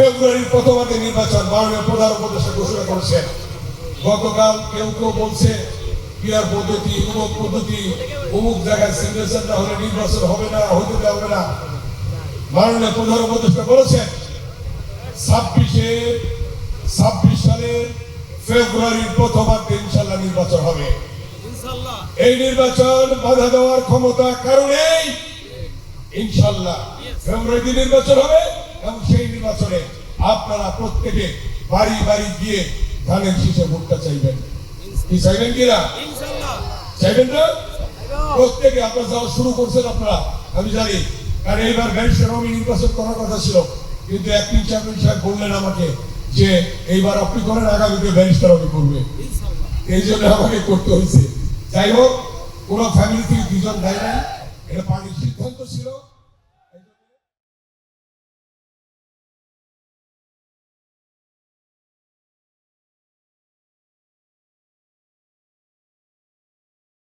ফেব্রুয়ারির প্রথমার্ধে নির্বাচন মাননীয় প্রধান উপদেষ্টা ঘোষণা করেছেন। গতকাল কেউ কেউ বলছে ক্রিয়ার পদ্ধতি উমুক পদ্ধতি অমুক জায়গায় সেন্টার হলে নির্বাচন হবে না হতে দেওয়া হবে না। মাননীয় প্রধান উপদেষ্টা বলেছেন ছাব্বিশে ছাব্বিশ সালের ফেব্রুয়ারির প্রথমার্ধে ইনশাল্লাহ নির্বাচন হবে। এই নির্বাচন বাধা দেওয়ার ক্ষমতা কারণেই ইনশাল্লাহ। ফেব্রুয়ারিতে নির্বাচন হবে? এবং সেই নির্বাচনে আপনারা প্রত্যেকে বাড়ি বাড়ি গিয়ে ধানের শীষে ভোটটা চাইবেন। কি চাইবেন কিনা চাইবেন না? প্রত্যেকে আপনারা যাওয়া শুরু করছেন আপনারা আমি জানি কারণ এইবার ব্যারিস্টার আমি নির্বাচন করার কথা ছিল কিন্তু একদিন চেয়ারম্যান সাহেব বললেন আমাকে যে এইবার আপনি করেন আগামীতে ব্যারিস্টার আমি করবে। এই জন্য আমাকে করতে হয়েছে। যাই হোক কোনো ফ্যামিলি থেকে দুজন দেয় না এটা পার্টির সিদ্ধান্ত ছিল।